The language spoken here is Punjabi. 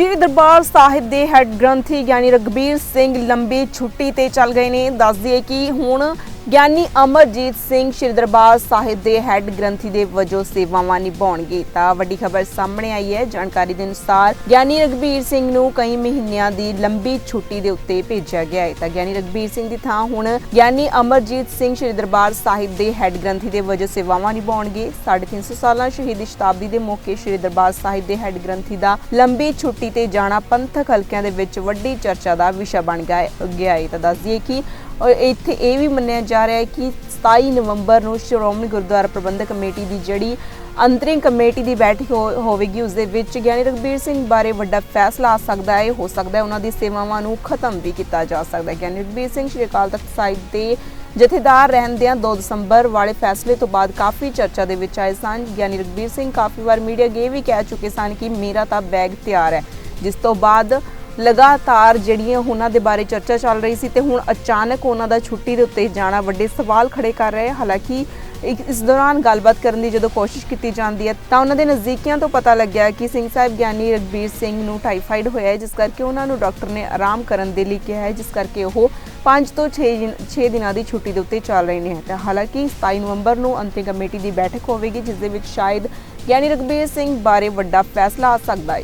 ਸ਼੍ਰੀ ਦਰਬਾਰ ਸਾਹਿਬ ਦੇ ਹੈੱਡ ਗ੍ਰੰਥੀ ਗਿਆਨੀ ਰਗਬੀਰ ਸਿੰਘ ਲੰਬੀ ਛੁੱਟੀ ਤੇ ਚੱਲ ਗਏ ਨੇ। ਦੱਸ ਦਈਏ ਕਿ ਹੁਣ ਗਿਆਨੀ ਅਮਰਜੀਤ ਸਿੰਘ ਸ਼੍ਰੀ ਦਰਬਾਰ ਸਾਹਿਬ ਦੇ ਹੈੱਡ ਗ੍ਰੰਥੀ ਦੇ ਵਜੋਂ ਸੇਵਾਵਾਂ ਨਿਭਾਉਣਗੇ। ਤਾਂ ਵੱਡੀ ਖਬਰ ਸਾਹਮਣੇ ਆਈ ਹੈ। ਜਾਣਕਾਰੀ ਦੇ ਅਨੁਸਾਰ ਗਿਆਨੀ ਰਗਬੀਰ ਸਿੰਘ ਨੂੰ ਕਈ ਮਹੀਨਿਆਂ ਦੀ ਲੰਬੀ ਛੁੱਟੀ ਦੇ ਉੱਤੇ ਭੇਜਿਆ ਗਿਆ ਹੈ। ਤਾਂ ਗਿਆਨੀ ਰਗਬੀਰ ਸਿੰਘ ਦੀ ਥਾਂ ਹੁਣ ਗਿਆਨੀ ਅਮਰਜੀਤ ਸਿੰਘ ਸ਼੍ਰੀ ਦਰਬਾਰ ਸਾਹਿਬ ਦੇ ਹੈੱਡ ਗ੍ਰੰਥੀ ਦੇ ਵਜੋਂ ਸੇਵਾਵਾਂ ਨਿਭਾਉਣਗੇ। 350 ਸਾਲਾਂ ਸ਼ਹੀਦੀ ਸ਼ਤਾਬਦੀ ਦੇ ਮੌਕੇ ਸ਼੍ਰੀ ਦਰਬਾਰ ਸਾਹਿਬ ਦੇ ਹੈੱਡ ਗ੍ਰੰਥੀ ਦਾ ਲੰਬੀ ਛੁੱਟੀ ਤੇ ਜਾਣਾ ਪੰਥਕ ਹਲਕਿਆਂ ਦੇ ਵਿੱਚ ਵੱਡੀ ਚਰਚਾ ਦਾ ਵਿਸ਼ਾ ਬਣ ਗਿਆ ਹੈ- ਤਾਂ ਦੱਸ ਦਈਏ ਕਿ ਔਰ ਇੱਥੇ ਇਹ ਵੀ ਮੰਨਿਆ ਜਾ ਰਿਹਾ ਹੈ ਕਿ 27 ਨਵੰਬਰ ਨੂੰ ਸ਼੍ਰੋਮਣੀ ਗੁਰਦੁਆਰਾ ਪ੍ਰਬੰਧਕ ਕਮੇਟੀ ਦੀ ਜਿਹੜੀ ਅੰਤਰਿੰਗ ਕਮੇਟੀ ਦੀ ਬੈਠਕ ਹੋ- ਹੋਵੇਗੀ, ਉਸ ਦੇ ਵਿੱਚ ਗਿਆਨੀ ਰਗਬੀਰ ਸਿੰਘ ਬਾਰੇ ਵੱਡਾ ਫੈਸਲਾ ਆ ਸਕਦਾ ਹੈ ਹੋ ਸਕਦਾ ਹੈ ਉਹਨਾਂ ਦੀ ਸੇਵਾਵਾਂ ਨੂੰ ਖਤਮ ਵੀ ਕੀਤਾ ਜਾ ਸਕਦਾ ਹੈ। ਗਿਆਨੀ ਰਗਬੀਰ ਸਿੰਘ ਸ਼੍ਰੀ ਅਕਾਲ ਤਖਤ ਸਾਹਿਬ ਦੇ ਜਥੇਦਾਰ ਰਹਿੰਦਿਆਂ 2 ਦਸੰਬਰ ਵਾਲੇ ਫੈਸਲੇ ਤੋਂ ਬਾਅਦ ਕਾਫੀ ਚਰਚਾ ਦੇ ਵਿੱਚ ਆਏ ਸਨ। ਗਿਆਨੀ ਰਗਬੀਰ ਸਿੰਘ ਕਾਫੀ ਵਾਰ ਮੀਡੀਆ ਗੇ ਵੀ ਕਹਿ ਚੁੱਕੇ ਸਨ ਕਿ ਮੇਰਾ ਤਾਂ ਬੈਗ ਤਿਆਰ ਹੈ। ਜਿਸ ਤੋਂ ਬਾਅਦ ਲਗਾਤਾਰ ਜਿਹੜੀਆਂ ਉਹਨਾਂ ਦੇ ਬਾਰੇ ਚਰਚਾ ਚੱਲ ਰਹੀ ਸੀ ਤੇ ਹੁਣ ਅਚਾਨਕ ਉਹਨਾਂ ਦਾ ਛੁੱਟੀ ਦੇ ਉੱਤੇ ਜਾਣਾ ਵੱਡੇ ਸਵਾਲ ਖੜੇ ਕਰ ਰਹੇ ਹਾਲਾਂਕਿ ਇੱਕ- ਇਸ ਦੌਰਾਨ ਗੱਲਬਾਤ ਕਰਨ ਦੀ ਜਦੋਂ ਕੋਸ਼ਿਸ਼ ਕੀਤੀ ਜਾਂਦੀ ਹੈ ਤਾਂ ਉਹਨਾਂ ਦੇ ਨਜ਼ਦੀਕੀਆਂ ਤੋਂ ਪਤਾ ਲੱਗਿਆ ਕਿ ਸਿੰਘ ਸਾਹਿਬ ਗਿਆਨੀ ਰਗਬੀਰ ਸਿੰਘ ਨੂੰ ਟਾਈਫਾਈਡ ਹੋਇਆ ਹੈ, ਜਿਸ ਕਰਕੇ ਉਹਨਾਂ ਨੂੰ ਡਾਕਟਰ ਨੇ ਆਰਾਮ ਕਰਨ ਦੇ ਲਈ ਕਿਹਾ ਹੈ, ਜਿਸ ਕਰਕੇ ਉਹ 5 ਤੋਂ 6 6 ਦਿਨਾਂ ਦੀ ਛੁੱਟੀ ਦੇ ਉੱਤੇ ਚੱਲ ਰਹੇ ਨੇ। ਤਾਂ ਹਾਲਾਂਕਿ 27 ਨਵੰਬਰ ਨੂੰ ਅੰਤਿਮ ਕਮੇਟੀ ਦੀ ਬੈਠਕ ਹੋਵੇਗੀ, ਜਿਸ ਦੇ ਵਿੱਚ ਸ਼ਾਇਦ ਗਿਆਨੀ ਰਗਬੀਰ ਸਿੰਘ ਬਾਰੇ ਵੱਡਾ ਫੈਸਲਾ ਆ ਸਕਦਾ ਹੈ।